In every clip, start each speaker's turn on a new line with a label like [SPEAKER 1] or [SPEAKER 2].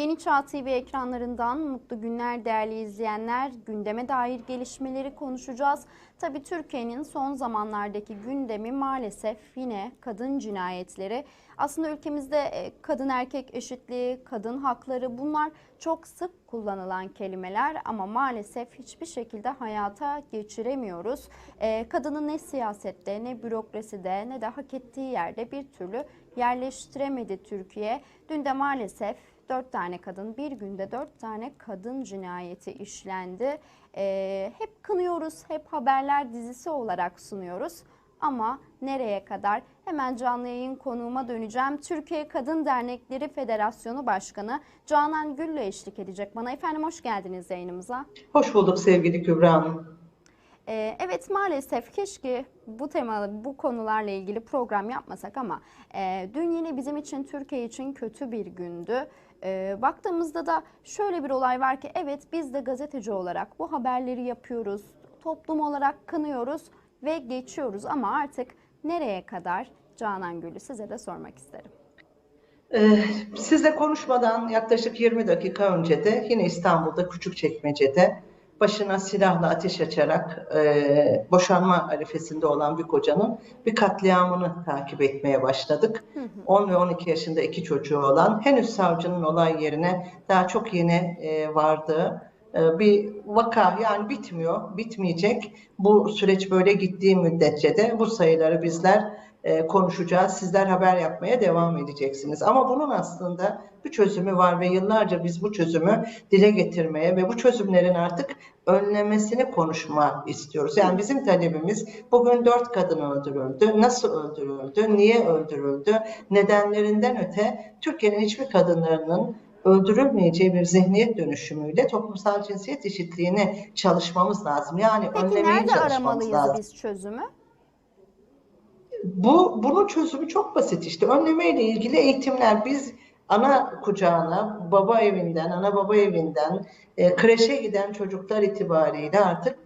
[SPEAKER 1] Yeni Çağ TV ekranlarından mutlu günler değerli izleyenler. Gündeme dair gelişmeleri konuşacağız. Tabii Türkiye'nin son zamanlardaki gündemi maalesef yine kadın cinayetleri. Aslında ülkemizde e, kadın erkek eşitliği, kadın hakları bunlar çok sık kullanılan kelimeler ama maalesef hiçbir şekilde hayata geçiremiyoruz. E, Kadını ne siyasette ne bürokraside ne de hak ettiği yerde bir türlü yerleştiremedi Türkiye. Dün de maalesef 4 tane kadın bir günde 4 tane kadın cinayeti işlendi. Ee, hep kınıyoruz, hep haberler dizisi olarak sunuyoruz. Ama nereye kadar? Hemen canlı yayın konuğuma döneceğim. Türkiye Kadın Dernekleri Federasyonu Başkanı Canan Gül'le eşlik edecek bana. Efendim hoş geldiniz yayınımıza.
[SPEAKER 2] Hoş bulduk sevgili Kübra Hanım.
[SPEAKER 1] Ee, evet maalesef keşke bu temalı bu konularla ilgili program yapmasak ama e, dün yine bizim için Türkiye için kötü bir gündü. E, baktığımızda da şöyle bir olay var ki evet biz de gazeteci olarak bu haberleri yapıyoruz. Toplum olarak kınıyoruz ve geçiyoruz ama artık nereye kadar Canan Gül'ü size de sormak isterim.
[SPEAKER 2] Ee, sizle konuşmadan yaklaşık 20 dakika önce de yine İstanbul'da Küçükçekmece'de başına silahla ateş açarak e, boşanma arifesinde olan bir kocanın bir katliamını takip etmeye başladık. 10 ve 12 yaşında iki çocuğu olan henüz savcının olay yerine daha çok yeni e, vardığı e, bir vaka yani bitmiyor, bitmeyecek. Bu süreç böyle gittiği müddetçe de bu sayıları bizler e, konuşacağız. Sizler haber yapmaya devam edeceksiniz. Ama bunun aslında bir çözümü var ve yıllarca biz bu çözümü dile getirmeye ve bu çözümlerin artık önlemesini konuşma istiyoruz. Yani bizim talebimiz bugün dört kadın öldürüldü. Nasıl öldürüldü? Niye öldürüldü? Nedenlerinden öte Türkiye'nin hiçbir kadınlarının öldürülmeyeceği bir zihniyet dönüşümüyle toplumsal cinsiyet eşitliğini çalışmamız lazım. Yani
[SPEAKER 1] Peki
[SPEAKER 2] önlemeye
[SPEAKER 1] nerede
[SPEAKER 2] çalışmamız
[SPEAKER 1] aramalıyız
[SPEAKER 2] lazım.
[SPEAKER 1] biz çözümü?
[SPEAKER 2] Bu bunun çözümü çok basit işte. Önlemeyle ilgili eğitimler biz ana kucağına, baba evinden, ana baba evinden, e, kreşe giden çocuklar itibariyle artık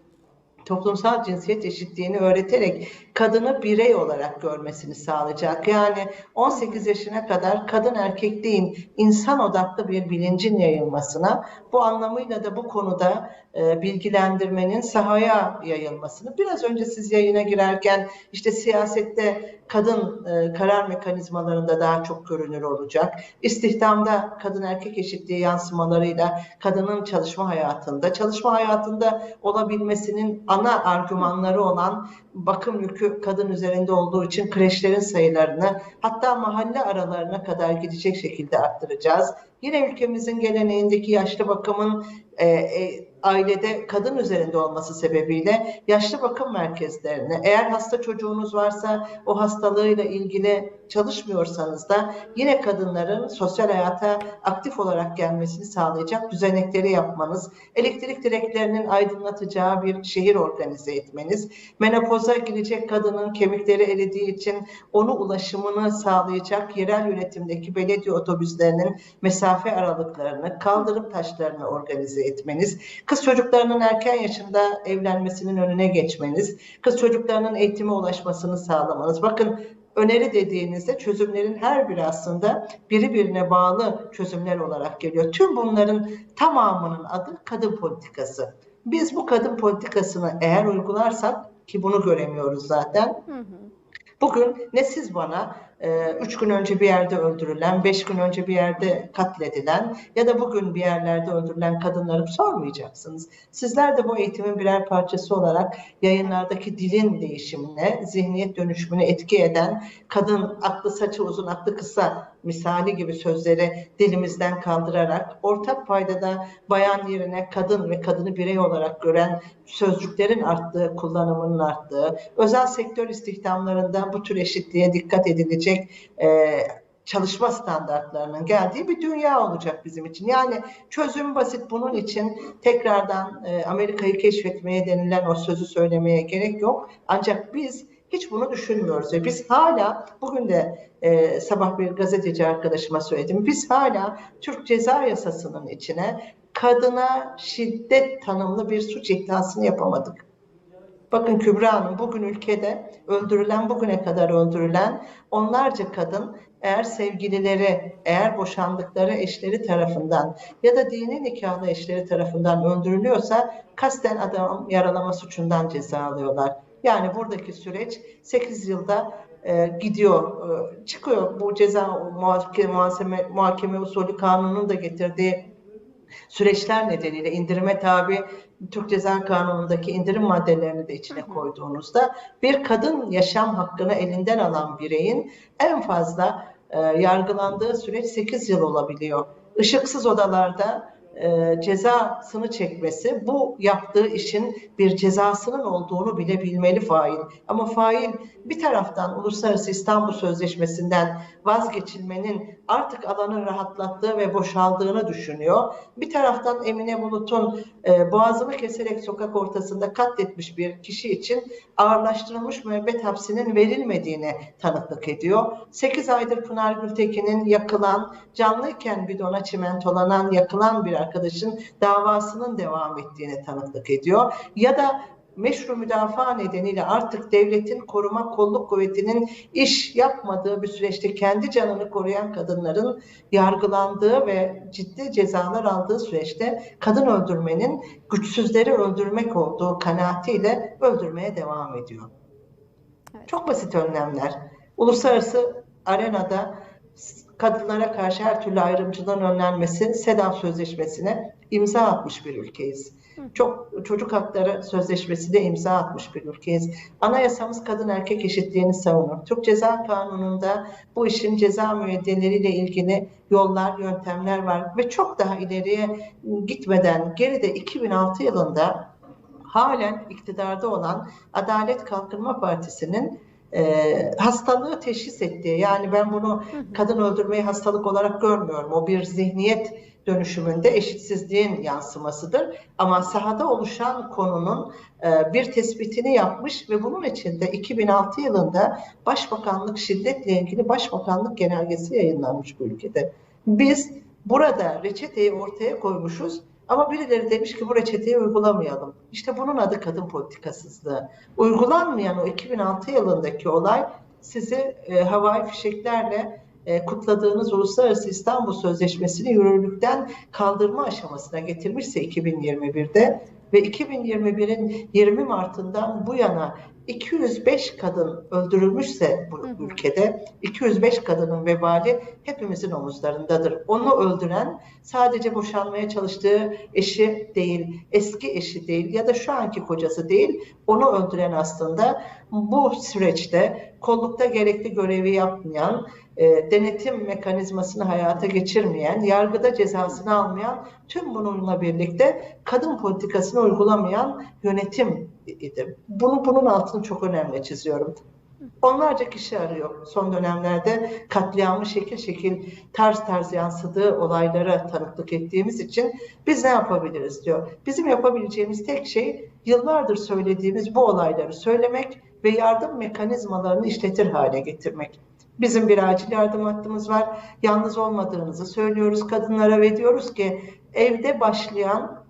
[SPEAKER 2] toplumsal cinsiyet eşitliğini öğreterek kadını birey olarak görmesini sağlayacak. Yani 18 yaşına kadar kadın erkek değil insan odaklı bir bilincin yayılmasına bu anlamıyla da bu konuda e, bilgilendirmenin sahaya yayılmasını biraz önce siz yayına girerken işte siyasette kadın e, karar mekanizmalarında daha çok görünür olacak. İstihdamda kadın erkek eşitliği yansımalarıyla kadının çalışma hayatında, çalışma hayatında olabilmesinin ana argümanları olan bakım yükü kadın üzerinde olduğu için kreşlerin sayılarını hatta mahalle aralarına kadar gidecek şekilde arttıracağız. Yine ülkemizin geleneğindeki yaşlı bakımın e, e, ailede kadın üzerinde olması sebebiyle yaşlı bakım merkezlerine eğer hasta çocuğunuz varsa o hastalığıyla ilgili çalışmıyorsanız da yine kadınların sosyal hayata aktif olarak gelmesini sağlayacak düzenekleri yapmanız, elektrik direklerinin aydınlatacağı bir şehir organize etmeniz, menopoza girecek kadının kemikleri eridiği için onu ulaşımını sağlayacak yerel yönetimdeki belediye otobüslerinin mesafe aralıklarını, kaldırım taşlarını organize etmeniz, kız çocuklarının erken yaşında evlenmesinin önüne geçmeniz, kız çocuklarının eğitime ulaşmasını sağlamanız. Bakın öneri dediğinizde çözümlerin her biri aslında birbirine bağlı çözümler olarak geliyor. Tüm bunların tamamının adı kadın politikası. Biz bu kadın politikasını eğer uygularsak ki bunu göremiyoruz zaten.
[SPEAKER 1] Hı hı.
[SPEAKER 2] Bugün ne siz bana üç gün önce bir yerde öldürülen, beş gün önce bir yerde katledilen ya da bugün bir yerlerde öldürülen kadınları sormayacaksınız. Sizler de bu eğitimin birer parçası olarak yayınlardaki dilin değişimine, zihniyet dönüşümüne etki eden kadın aklı saçı uzun, aklı kısa misali gibi sözleri dilimizden kaldırarak ortak paydada bayan yerine kadın ve kadını birey olarak gören sözcüklerin arttığı, kullanımının arttığı, özel sektör istihdamlarında bu tür eşitliğe dikkat edilecek e, çalışma standartlarının geldiği bir dünya olacak bizim için. Yani çözüm basit bunun için tekrardan e, Amerika'yı keşfetmeye denilen o sözü söylemeye gerek yok. Ancak biz hiç bunu düşünmüyoruz ve biz hala bugün de e, sabah bir gazeteci arkadaşıma söyledim. Biz hala Türk Ceza Yasası'nın içine kadına şiddet tanımlı bir suç iddiasını yapamadık. Bakın Kübra Hanım bugün ülkede öldürülen bugüne kadar öldürülen onlarca kadın eğer sevgilileri, eğer boşandıkları eşleri tarafından ya da dini nikahlı eşleri tarafından öldürülüyorsa kasten adam yaralama suçundan ceza alıyorlar. Yani buradaki süreç 8 yılda e, gidiyor, e, çıkıyor. Bu ceza muhakeme, muhakeme, usulü kanunun da getirdiği süreçler nedeniyle indirime tabi Türk Ceza Kanunu'ndaki indirim maddelerini de içine koyduğunuzda bir kadın yaşam hakkını elinden alan bireyin en fazla e, yargılandığı süreç 8 yıl olabiliyor. Işıksız odalarda e, cezasını çekmesi bu yaptığı işin bir cezasının olduğunu bile bilmeli fail. Ama fail bir taraftan Uluslararası İstanbul Sözleşmesi'nden vazgeçilmenin artık alanı rahatlattığı ve boşaldığını düşünüyor. Bir taraftan Emine Bulut'un e, boğazını keserek sokak ortasında katletmiş bir kişi için ağırlaştırılmış müebbet hapsinin verilmediğine tanıklık ediyor. 8 aydır Pınar Gültekin'in yakılan, canlıyken bidona çimentolanan, yakılan bir arkadaşın davasının devam ettiğine tanıklık ediyor. Ya da meşru müdafaa nedeniyle artık devletin koruma kolluk kuvvetinin iş yapmadığı bir süreçte kendi canını koruyan kadınların yargılandığı ve ciddi cezalar aldığı süreçte kadın öldürmenin güçsüzleri öldürmek olduğu kanaatiyle öldürmeye devam ediyor.
[SPEAKER 1] Evet.
[SPEAKER 2] Çok basit önlemler. Uluslararası arenada kadınlara karşı her türlü ayrımcılığın önlenmesi SEDAW Sözleşmesi'ne imza atmış bir ülkeyiz. Çok çocuk hakları sözleşmesine imza atmış bir ülkeyiz. Anayasamız kadın erkek eşitliğini savunur. Türk Ceza Kanunu'nda bu işin ceza müeyyideleriyle ilgili yollar, yöntemler var ve çok daha ileriye gitmeden geride 2006 yılında halen iktidarda olan Adalet Kalkınma Partisi'nin e, hastalığı teşhis ettiği yani ben bunu kadın öldürmeyi hastalık olarak görmüyorum. O bir zihniyet dönüşümünde eşitsizliğin yansımasıdır. Ama sahada oluşan konunun e, bir tespitini yapmış ve bunun içinde 2006 yılında Başbakanlık şiddetle ilgili Başbakanlık genelgesi yayınlanmış bu ülkede. Biz burada reçeteyi ortaya koymuşuz ama birileri demiş ki bu reçeteyi uygulamayalım. İşte bunun adı kadın politikasızlığı. Uygulanmayan o 2006 yılındaki olay sizi e, havai fişeklerle kutladığınız Uluslararası İstanbul Sözleşmesi'ni yürürlükten kaldırma aşamasına getirmişse 2021'de ve 2021'in 20 Mart'ından bu yana 205 kadın öldürülmüşse bu
[SPEAKER 1] Hı hı.
[SPEAKER 2] ülkede 205 kadının vebali hepimizin omuzlarındadır. Onu öldüren sadece boşanmaya çalıştığı eşi değil, eski eşi değil ya da şu anki kocası değil. Onu öldüren aslında bu süreçte kollukta gerekli görevi yapmayan, e, denetim mekanizmasını hayata geçirmeyen, yargıda cezasını almayan, tüm bununla birlikte kadın politikasını uygulamayan yönetim idi. Bunu bunun altını çok önemli çiziyorum. Onlarca kişi arıyor son dönemlerde katliamı şekil şekil tarz tarz yansıdığı olaylara tanıklık ettiğimiz için biz ne yapabiliriz diyor. Bizim yapabileceğimiz tek şey yıllardır söylediğimiz bu olayları söylemek ve yardım mekanizmalarını işletir hale getirmek. Bizim bir acil yardım hattımız var. Yalnız olmadığınızı söylüyoruz kadınlara ve diyoruz ki evde başlayan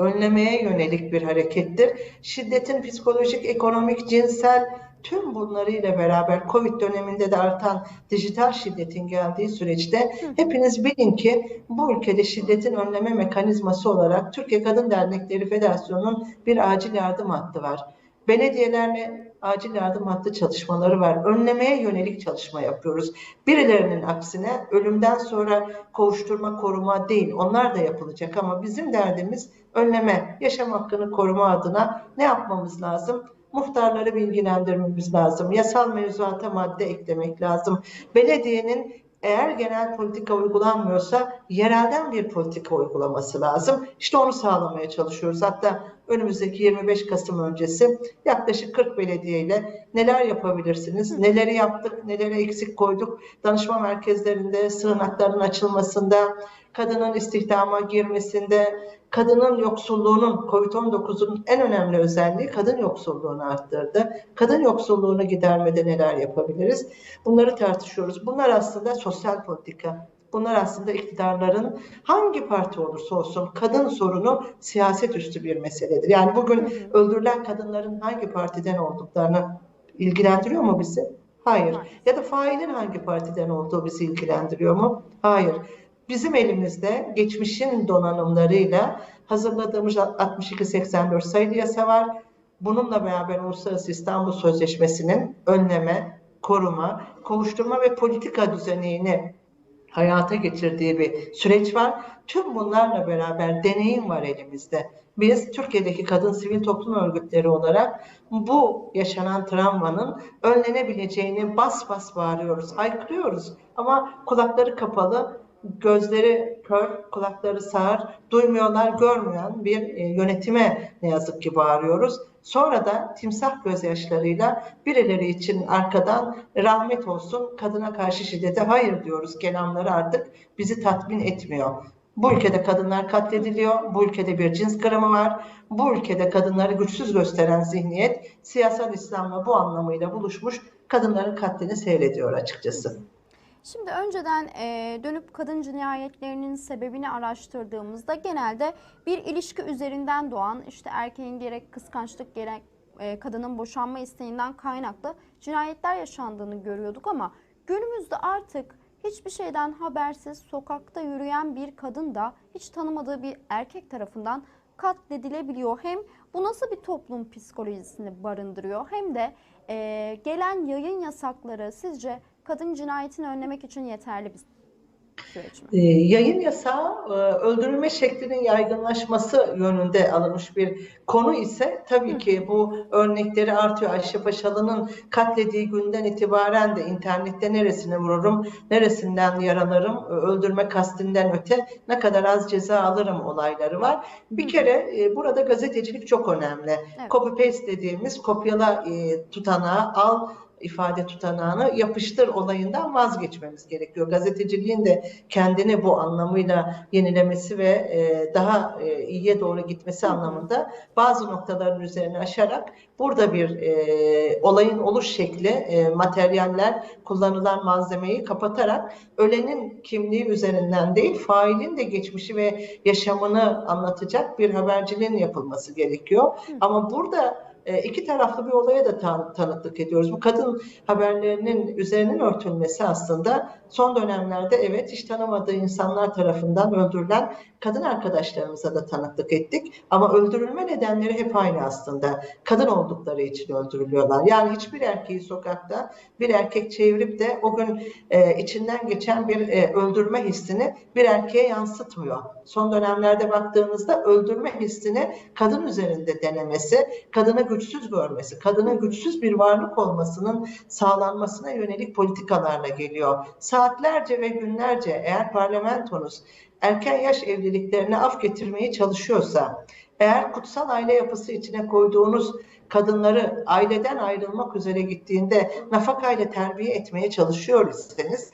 [SPEAKER 2] önlemeye yönelik bir harekettir. Şiddetin psikolojik, ekonomik, cinsel tüm bunlarıyla beraber Covid döneminde de artan dijital şiddetin geldiği süreçte hepiniz bilin ki bu ülkede şiddetin önleme mekanizması olarak Türkiye Kadın Dernekleri Federasyonu'nun bir acil yardım hattı var. Belediyelerle acil yardım hattı çalışmaları var. Önlemeye yönelik çalışma yapıyoruz. Birilerinin aksine ölümden sonra kovuşturma, koruma değil. Onlar da yapılacak ama bizim derdimiz önleme, yaşam hakkını koruma adına ne yapmamız lazım? Muhtarları bilgilendirmemiz lazım. Yasal mevzuata madde eklemek lazım. Belediyenin eğer genel politika uygulanmıyorsa yerelden bir politika uygulaması lazım. İşte onu sağlamaya çalışıyoruz. Hatta önümüzdeki 25 Kasım öncesi yaklaşık 40 belediye ile neler yapabilirsiniz, neleri yaptık, nelere eksik koyduk, danışma merkezlerinde, sığınakların açılmasında, kadının istihdama girmesinde, kadının yoksulluğunun, COVID-19'un en önemli özelliği kadın yoksulluğunu arttırdı. Kadın yoksulluğunu gidermede neler yapabiliriz? Bunları tartışıyoruz. Bunlar aslında sosyal politika. Bunlar aslında iktidarların hangi parti olursa olsun kadın sorunu siyaset üstü bir meseledir. Yani bugün öldürülen kadınların hangi partiden olduklarını ilgilendiriyor mu bizi? Hayır. Ya da failin hangi partiden olduğu bizi ilgilendiriyor mu? Hayır. Bizim elimizde geçmişin donanımlarıyla hazırladığımız 62-84 sayılı yasa var. Bununla beraber Uluslararası İstanbul Sözleşmesi'nin önleme, koruma, kovuşturma ve politika düzenini hayata geçirdiği bir süreç var. Tüm bunlarla beraber deneyim var elimizde. Biz Türkiye'deki kadın sivil toplum örgütleri olarak bu yaşanan travmanın önlenebileceğini bas bas bağırıyoruz, haykırıyoruz. Ama kulakları kapalı, gözleri kör, kulakları sağır, duymuyorlar, görmeyen bir e, yönetime ne yazık ki bağırıyoruz. Sonra da timsah gözyaşlarıyla birileri için arkadan rahmet olsun kadına karşı şiddete hayır diyoruz kelamları artık bizi tatmin etmiyor. Bu ülkede kadınlar katlediliyor, bu ülkede bir cins kırımı var, bu ülkede kadınları güçsüz gösteren zihniyet siyasal İslam'la bu anlamıyla buluşmuş kadınların katlini seyrediyor açıkçası.
[SPEAKER 1] Şimdi önceden e, dönüp kadın cinayetlerinin sebebini araştırdığımızda genelde bir ilişki üzerinden doğan işte erkeğin gerek kıskançlık gerek e, kadının boşanma isteğinden kaynaklı cinayetler yaşandığını görüyorduk ama günümüzde artık hiçbir şeyden habersiz sokakta yürüyen bir kadın da hiç tanımadığı bir erkek tarafından katledilebiliyor. Hem bu nasıl bir toplum psikolojisini barındırıyor hem de e, gelen yayın yasakları sizce kadın cinayetini önlemek için yeterli bir süreç mi?
[SPEAKER 2] Ee, yayın yasağı e, öldürülme şeklinin yaygınlaşması yönünde alınmış bir konu ise tabii ki bu örnekleri artıyor. Ayşe Paşalı'nın katlediği günden itibaren de internette neresine vururum, neresinden yaralarım, e, öldürme kastinden öte ne kadar az ceza alırım olayları var. Bir kere e, burada gazetecilik çok önemli.
[SPEAKER 1] Evet.
[SPEAKER 2] Copy paste dediğimiz kopyala tutanağı al ifade tutanağını yapıştır olayından vazgeçmemiz gerekiyor. Gazeteciliğin de kendini bu anlamıyla yenilemesi ve e, daha e, iyiye doğru gitmesi anlamında bazı noktaların üzerine aşarak burada bir e, olayın oluş şekli, e, materyaller, kullanılan malzemeyi kapatarak ölenin kimliği üzerinden değil, failin de geçmişi ve yaşamını anlatacak bir haberciliğin yapılması gerekiyor. Ama burada e, iki taraflı bir olaya da tan- tanıklık ediyoruz. Bu kadın haberlerinin üzerinin örtülmesi aslında son dönemlerde evet hiç tanımadığı insanlar tarafından öldürülen kadın arkadaşlarımıza da tanıklık ettik. Ama öldürülme nedenleri hep aynı aslında. Kadın oldukları için öldürülüyorlar. Yani hiçbir erkeği sokakta bir erkek çevirip de o gün e, içinden geçen bir e, öldürme hissini bir erkeğe yansıtmıyor. Son dönemlerde baktığınızda öldürme hissini kadın üzerinde denemesi, kadını güçsüz görmesi, kadının güçsüz bir varlık olmasının sağlanmasına yönelik politikalarla geliyor. Saatlerce ve günlerce eğer parlamentonuz erken yaş evliliklerine af getirmeye çalışıyorsa, eğer kutsal aile yapısı içine koyduğunuz kadınları aileden ayrılmak üzere gittiğinde nafakayla terbiye etmeye çalışıyor iseniz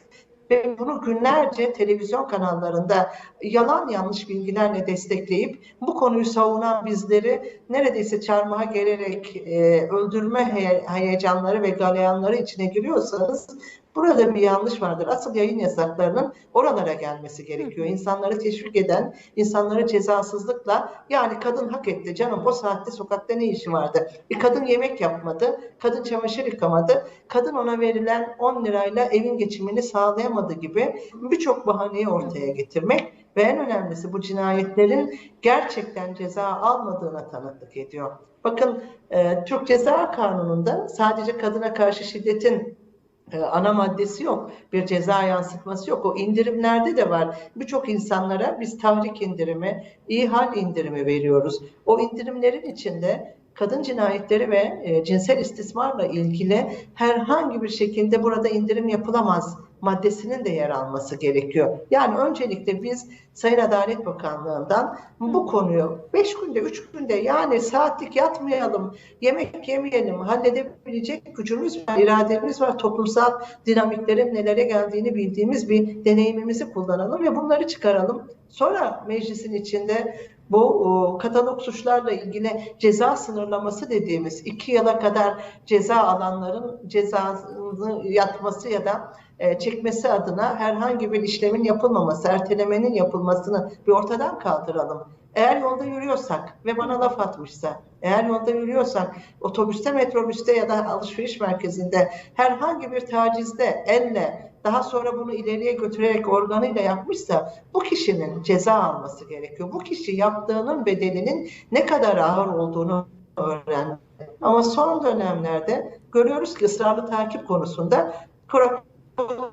[SPEAKER 2] ve bunu günlerce televizyon kanallarında yalan yanlış bilgilerle destekleyip bu konuyu savunan bizleri neredeyse çarmıha gelerek e, öldürme heye- heyecanları ve galeyanları içine giriyorsanız burada bir yanlış vardır. Asıl yayın yasaklarının oralara gelmesi gerekiyor. İnsanları teşvik eden, insanları cezasızlıkla yani kadın hak etti canım o saatte sokakta ne işi vardı? Bir kadın yemek yapmadı, kadın çamaşır yıkamadı, kadın ona verilen 10 lirayla evin geçimini sağlayamadı gibi birçok bahaneyi ortaya getirmek ve en önemlisi bu cinayetlerin gerçekten ceza almadığına tanıklık ediyor. Bakın e, Türk Ceza Kanunu'nda sadece kadına karşı şiddetin ana maddesi yok. Bir ceza yansıtması yok. O indirimlerde de var. Birçok insanlara biz tahrik indirimi, ihal indirimi veriyoruz. O indirimlerin içinde kadın cinayetleri ve e, cinsel istismarla ilgili herhangi bir şekilde burada indirim yapılamaz maddesinin de yer alması gerekiyor. Yani öncelikle biz Sayın Adalet Bakanlığı'ndan bu konuyu 5 günde 3 günde yani saatlik yatmayalım, yemek yemeyelim, halledebilecek gücümüz var, irademiz var, toplumsal dinamiklerin nelere geldiğini bildiğimiz bir deneyimimizi kullanalım ve bunları çıkaralım. Sonra meclisin içinde Bu o, katalog suçlarla ilgili ceza sınırlaması dediğimiz iki yıla kadar ceza alanların cezasını yatması ya da e, çekmesi adına herhangi bir işlemin yapılmaması, ertelemenin yapılmasını bir ortadan kaldıralım. Eğer yolda yürüyorsak ve bana laf atmışsa, eğer yolda yürüyorsak, otobüste, metrobüste ya da alışveriş merkezinde herhangi bir tacizde elle daha sonra bunu ileriye götürerek organıyla yapmışsa bu kişinin ceza alması gerekiyor. Bu kişi yaptığının bedelinin ne kadar ağır olduğunu öğrendi. Ama son dönemlerde görüyoruz ki ısrarlı takip konusunda karakola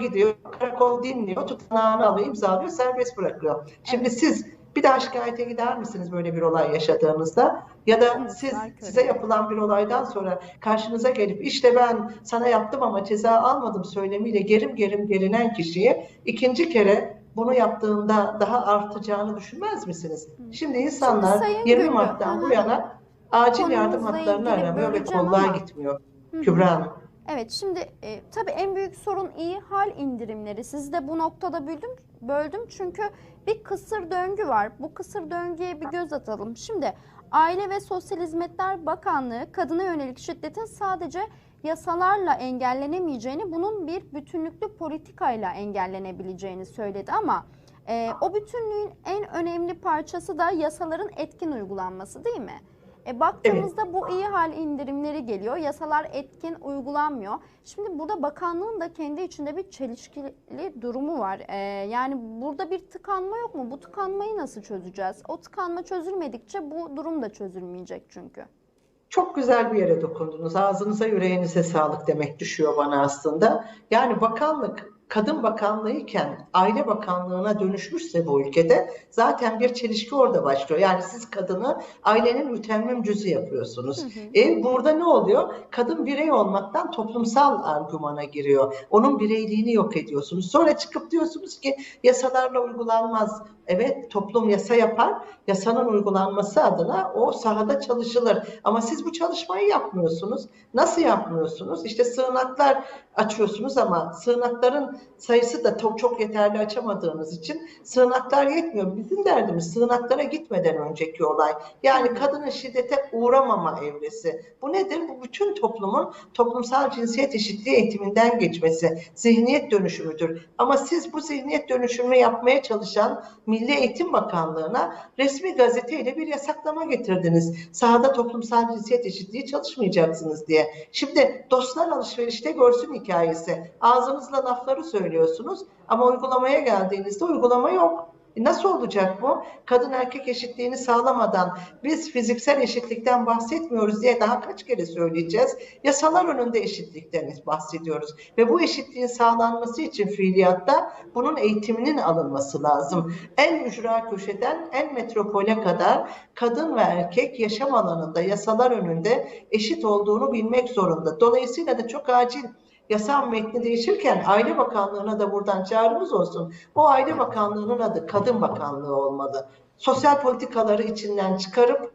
[SPEAKER 2] gidiyor, karakol dinliyor, tutanağını alıyor, imzalıyor, serbest bırakıyor. Şimdi siz bir daha şikayete gider misiniz böyle bir olay yaşadığınızda? Ya da siz size yapılan bir olaydan sonra karşınıza gelip işte ben sana yaptım ama ceza almadım söylemiyle gerim gerim gelinen kişiye ikinci kere bunu yaptığında daha artacağını düşünmez misiniz? Şimdi insanlar
[SPEAKER 1] Şimdi Sayın
[SPEAKER 2] 20
[SPEAKER 1] Güllü,
[SPEAKER 2] Mart'tan bu yana acil yardım hatlarını aramıyor ve kolluğa
[SPEAKER 1] ama-
[SPEAKER 2] gitmiyor.
[SPEAKER 1] Hı.
[SPEAKER 2] Kübra Hanım.
[SPEAKER 1] Evet şimdi e, tabii en büyük sorun iyi hal indirimleri. Sizi de bu noktada böldüm, böldüm çünkü bir kısır döngü var. Bu kısır döngüye bir göz atalım. Şimdi Aile ve Sosyal Hizmetler Bakanlığı kadına yönelik şiddetin sadece yasalarla engellenemeyeceğini, bunun bir bütünlüklü politikayla engellenebileceğini söyledi ama e, o bütünlüğün en önemli parçası da yasaların etkin uygulanması değil mi? E, baktığımızda bu iyi hal indirimleri geliyor. Yasalar etkin uygulanmıyor. Şimdi burada bakanlığın da kendi içinde bir çelişkili durumu var. E, yani burada bir tıkanma yok mu? Bu tıkanmayı nasıl çözeceğiz? O tıkanma çözülmedikçe bu durum da çözülmeyecek çünkü.
[SPEAKER 2] Çok güzel bir yere dokundunuz. Ağzınıza yüreğinize sağlık demek düşüyor bana aslında. Yani bakanlık Kadın Bakanlığı iken Aile Bakanlığı'na dönüşmüşse bu ülkede zaten bir çelişki orada başlıyor. Yani siz kadını ailenin mütemmim cüzü yapıyorsunuz. E, burada ne oluyor? Kadın birey olmaktan toplumsal argümana giriyor. Onun bireyliğini yok ediyorsunuz. Sonra çıkıp diyorsunuz ki yasalarla uygulanmaz. Evet toplum yasa yapar. Yasanın uygulanması adına o sahada çalışılır. Ama siz bu çalışmayı yapmıyorsunuz. Nasıl yapmıyorsunuz? İşte sığınaklar açıyorsunuz ama sığınakların sayısı da çok çok yeterli açamadığınız için sığınaklar yetmiyor. Bizim derdimiz sığınaklara gitmeden önceki olay. Yani kadının şiddete uğramama evresi. Bu nedir? Bu bütün toplumun toplumsal cinsiyet eşitliği eğitiminden geçmesi, zihniyet dönüşümüdür. Ama siz bu zihniyet dönüşümünü yapmaya çalışan Milli Eğitim Bakanlığı'na resmi gazeteyle bir yasaklama getirdiniz. Sahada toplumsal cinsiyet eşitliği çalışmayacaksınız diye. Şimdi dostlar alışverişte görsün hikayesi. Ağzınızla lafları söylüyorsunuz ama uygulamaya geldiğinizde uygulama yok. E Nasıl olacak bu? Kadın erkek eşitliğini sağlamadan biz fiziksel eşitlikten bahsetmiyoruz diye daha kaç kere söyleyeceğiz. Yasalar önünde eşitlikten bahsediyoruz. Ve bu eşitliğin sağlanması için fiiliyatta bunun eğitiminin alınması lazım. En ücra köşeden en metropole kadar kadın ve erkek yaşam alanında yasalar önünde eşit olduğunu bilmek zorunda. Dolayısıyla da çok acil yasal metni değişirken Aile Bakanlığı'na da buradan çağrımız olsun. O Aile Bakanlığı'nın adı Kadın Bakanlığı olmalı. Sosyal politikaları içinden çıkarıp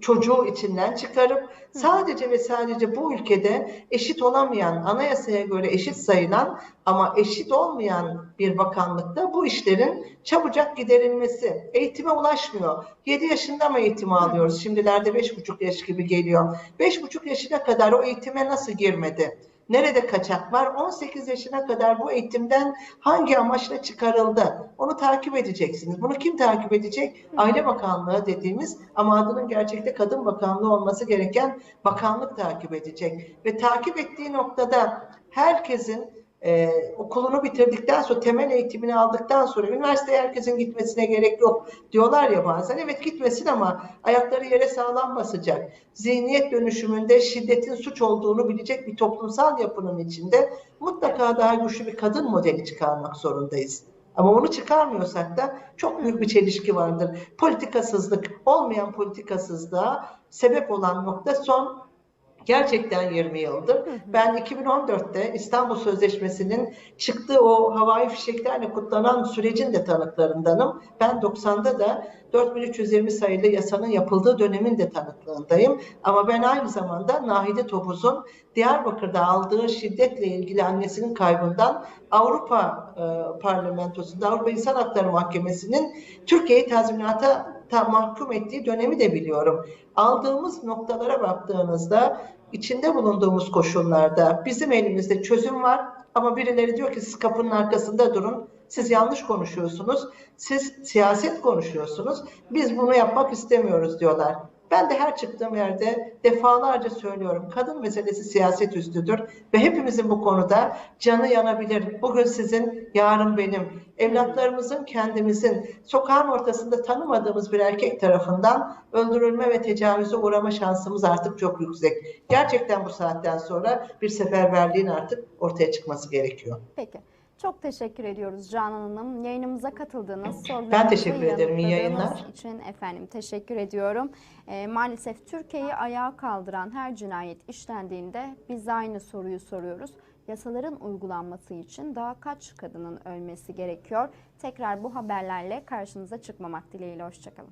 [SPEAKER 2] çocuğu içinden çıkarıp sadece ve sadece bu ülkede eşit olamayan, anayasaya göre eşit sayılan ama eşit olmayan bir bakanlıkta bu işlerin çabucak giderilmesi. Eğitime ulaşmıyor. 7 yaşında mı eğitimi alıyoruz? Şimdilerde 5,5 yaş gibi geliyor. 5,5 yaşına kadar o eğitime nasıl girmedi? Nerede kaçak var? 18 yaşına kadar bu eğitimden hangi amaçla çıkarıldı? Onu takip edeceksiniz. Bunu kim takip edecek? Aile Bakanlığı dediğimiz ama adının gerçekte Kadın Bakanlığı olması gereken bakanlık takip edecek. Ve takip ettiği noktada herkesin e, okulunu bitirdikten sonra temel eğitimini aldıktan sonra üniversiteye herkesin gitmesine gerek yok diyorlar ya bazen. Evet gitmesin ama ayakları yere sağlam basacak. Zihniyet dönüşümünde şiddetin suç olduğunu bilecek bir toplumsal yapının içinde mutlaka daha güçlü bir kadın modeli çıkarmak zorundayız. Ama onu çıkarmıyorsak da çok büyük bir çelişki vardır. Politikasızlık, olmayan politikasızlığa sebep olan nokta son gerçekten 20 yıldır. Ben 2014'te İstanbul Sözleşmesi'nin çıktığı o havai fişeklerle kutlanan sürecin de tanıklarındanım. Ben 90'da da 4320 sayılı yasanın yapıldığı dönemin de tanıklığındayım. Ama ben aynı zamanda Nahide Topuz'un Diyarbakır'da aldığı şiddetle ilgili annesinin kaybından Avrupa e, Parlamentosu'nda Avrupa İnsan Hakları Mahkemesi'nin Türkiye'yi tazminata ta mahkum ettiği dönemi de biliyorum. Aldığımız noktalara baktığınızda içinde bulunduğumuz koşullarda bizim elimizde çözüm var ama birileri diyor ki siz kapının arkasında durun. Siz yanlış konuşuyorsunuz. Siz siyaset konuşuyorsunuz. Biz bunu yapmak istemiyoruz diyorlar. Ben de her çıktığım yerde defalarca söylüyorum. Kadın meselesi siyaset üstüdür ve hepimizin bu konuda canı yanabilir. Bugün sizin, yarın benim. Evlatlarımızın, kendimizin sokağın ortasında tanımadığımız bir erkek tarafından öldürülme ve tecavüze uğrama şansımız artık çok yüksek. Gerçekten bu saatten sonra bir seferberliğin artık ortaya çıkması gerekiyor.
[SPEAKER 1] Peki. Çok teşekkür ediyoruz Canan Hanım. Yayınımıza katıldığınız, sorularımızı
[SPEAKER 2] Ben teşekkür ederim. İyi yayınlar.
[SPEAKER 1] için efendim teşekkür ediyorum. Ee, maalesef Türkiye'yi ayağa kaldıran her cinayet işlendiğinde biz aynı soruyu soruyoruz. Yasaların uygulanması için daha kaç kadının ölmesi gerekiyor? Tekrar bu haberlerle karşınıza çıkmamak dileğiyle. Hoşçakalın.